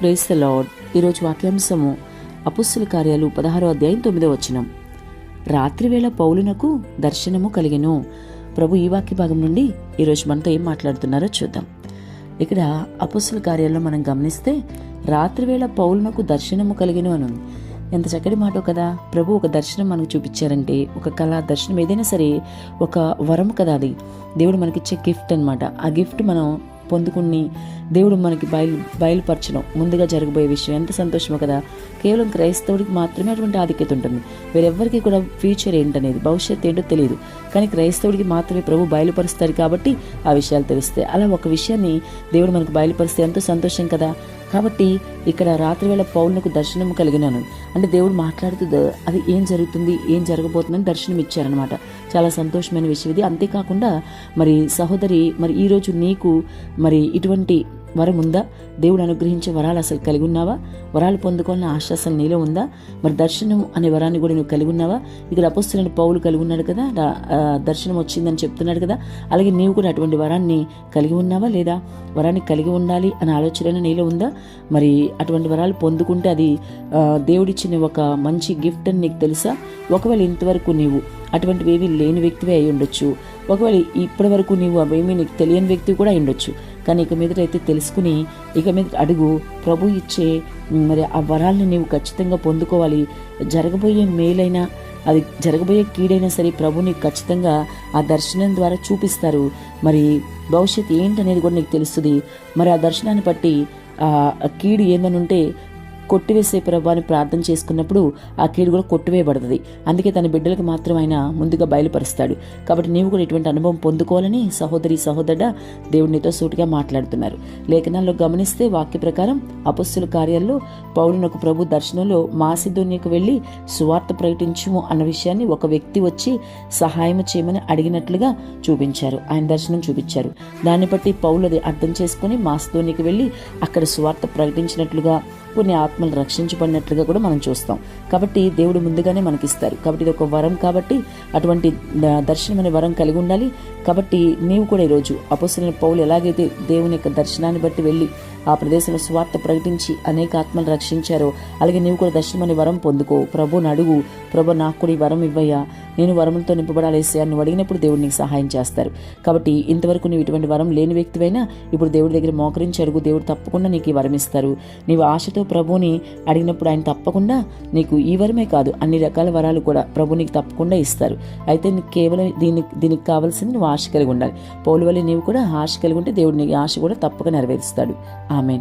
Praise the lord ఈరోజు వాక్యాంశము అపుస్సుల కార్యాలు పదహారో అధ్యాయం తొమ్మిదో వచనం. రాత్రివేళ పౌలునకు దర్శనము కలిగెను. ప్రభు ఈ వాక్య భాగం నుండి ఈరోజు మనతో ఏం మాట్లాడుతున్నారో చూద్దాం. ఇక్కడ అపుస్సుల కార్యాల్లో మనం గమనిస్తే రాత్రివేళ పౌలునకు దర్శనము కలిగెను అని ఉంది. ఎంత చక్కటి మాట కదా. ప్రభు ఒక దర్శనం మనకు చూపించారంటే ఒక కళా దర్శనం ఏదైనా సరే ఒక వరం కదా అది. దేవుడు మనకిచ్చే గిఫ్ట్ అనమాట ఆ గిఫ్ట్ మనం పొందుకుని దేవుడు మనకి బయలు బయలుపరచడం ముందుగా జరగబోయే విషయం. ఎంత సంతోషమో కదా. కేవలం క్రైస్తవుడికి మాత్రమే అటువంటి ఆధిక్యత ఉంటుంది. వేరెవ్వరికి కూడా ఫ్యూచర్ ఏంటనేది భవిష్యత్తు ఏంటో తెలియదు కానీ క్రైస్తవుడికి మాత్రమే ప్రభు బయలుపరుస్తారు కాబట్టి ఆ విషయాలు తెలుస్తాయి. అలా ఒక విషయాన్ని దేవుడు మనకు బయలుపరిస్తే ఎంతో సంతోషం కదా. కాబట్టి ఇక్కడ రాత్రివేళ పౌరులకు దర్శనం కలిగినాను. అంటే దేవుడు మాట్లాడుతూ అది ఏం జరుగుతుంది ఏం జరగబోతుందని దర్శనం ఇచ్చారనమాట చాలా సంతోషమైన విషయం ఇది. అంతేకాకుండా మరి సహోదరి మరి ఈరోజు నీకు మరి ఇటువంటి వరం ఉందా దేవుడు అనుగ్రహించే వరాలు అసలు కలిగి ఉన్నావా వరాలు పొందుకోవాలని ఆశ అసలు నీలో ఉందా? మరి దర్శనం అనే వరాన్ని కూడా నువ్వు కలిగి ఉన్నావా ఇక్కడ అపస్తులని పౌలు కలిగి ఉన్నాడు కదా దర్శనం వచ్చిందని చెప్తున్నాడు కదా? అలాగే నీవు కూడా అటువంటి వరాన్ని కలిగి ఉన్నావా లేదా? వరాన్ని కలిగి ఉండాలి అనే ఆలోచన నీలో ఉందా? మరి అటువంటి వరాలు పొందుకుంటే అది దేవుడిచ్చిన ఒక మంచి గిఫ్ట్ అని నీకు తెలుసా? ఒకవేళ ఇంతవరకు నీవు అటువంటివి ఏవి లేని వ్యక్తివే అయి ఉండొచ్చు. ఒకవేళ ఇప్పటి వరకు నీవు అవేమీ నీకు తెలియని వ్యక్తి కూడా అయి ఉండొచ్చు. కానీ ఇక మీద అయితే తెలుసుకుని ఇక మీద అడుగు ప్రభు ఇచ్చే మరి ఆ వరాల్ని నీవు ఖచ్చితంగా పొందుకోవాలి. జరగబోయే మేలైనా అది జరగబోయే కీడైనా సరే ప్రభు నీకు ఖచ్చితంగా ఆ దర్శనం ద్వారా చూపిస్తారు. మరి భవిష్యత్ ఏంటనేది కూడా నీకు తెలుస్తుంది. మరి ఆ దర్శనాన్ని బట్టి ఆ కీడు ఏమనుంటే కొట్టివేసే ప్రభు అని ప్రార్థన చేసుకున్నప్పుడు ఆ కీడు కూడా కొట్టివేయబడుతుంది. అందుకే తన బిడ్డలకు మాత్రం ఆయన ముందుగా బయలుపరుస్తాడు. కాబట్టి నీవు కూడా ఇటువంటి అనుభవం పొందుకోవాలని సహోదరి సహోదరుడ దేవుడినితో సూటిగా మాట్లాడుతున్నారు. లేఖనాల్లో గమనిస్తే వాక్య ప్రకారం అపస్సుల కార్యాల్లో పౌరునకు ప్రభు దర్శనంలో మాసిధోన్యకు వెళ్ళి సువార్త ప్రకటించుము అన్న విషయాన్ని ఒక వ్యక్తి వచ్చి సహాయం చేయమని అడిగినట్లుగా చూపించారు. ఆయన దర్శనం చూపించారు. దాన్ని బట్టి పౌలు అది అర్థం చేసుకుని మాసిధోనికి వెళ్ళి అక్కడ సువార్త ప్రకటించినట్లుగా కొన్ని ఆత్మలు రక్షించబడినట్లుగా కూడా మనం చూస్తాం. కాబట్టి దేవుడు ముందుగానే మనకిస్తారు. కాబట్టి ఇది ఒక వరం కాబట్టి అటువంటి దర్శనం అనే వరం కలిగి ఉండాలి. కాబట్టి నీవు కూడా ఈరోజు అపోసిన పౌలు ఎలాగైతే దేవుని యొక్క దర్శనాన్ని బట్టి వెళ్ళి ఆ ప్రదేశంలో స్వార్థ ప్రకటించి అనేక ఆత్మలు రక్షించారో. అలాగే నీవు కూడా దర్శనమని వరం పొందుకో. ప్రభు అడుగు. ప్రభు నాకు కూడా ఈ వరం ఇవ్వయ్యా. నేను వరములతో నింపబడాలేసా నువ్వు అడిగినప్పుడు దేవుడు నీకు సహాయం చేస్తారు. కాబట్టి ఇంతవరకు నువ్వు ఇటువంటి వరం లేని వ్యక్తివైనా ఇప్పుడు దేవుడి దగ్గర మోకరించి అడుగు. దేవుడు తప్పకుండా నీకు ఈ వరం ఇస్తారు. నీవు ఆశతో ప్రభుని అడిగినప్పుడు ఆయన తప్పకుండా నీకు ఈ వరమే కాదు అన్ని రకాల వరాలు కూడా ప్రభు నీకు తప్పకుండా ఇస్తారు. అయితే నీకు కేవలం దీనికి దీనికి కావాల్సింది నువ్వు ఆశ కలిగి ఉండాలి. పౌలు వల్ల నీవు కూడా ఆశ కలిగి ఉంటే దేవుడు నీ ఆశ కూడా తప్పక నెరవేరుస్తాడు. ആമേൻ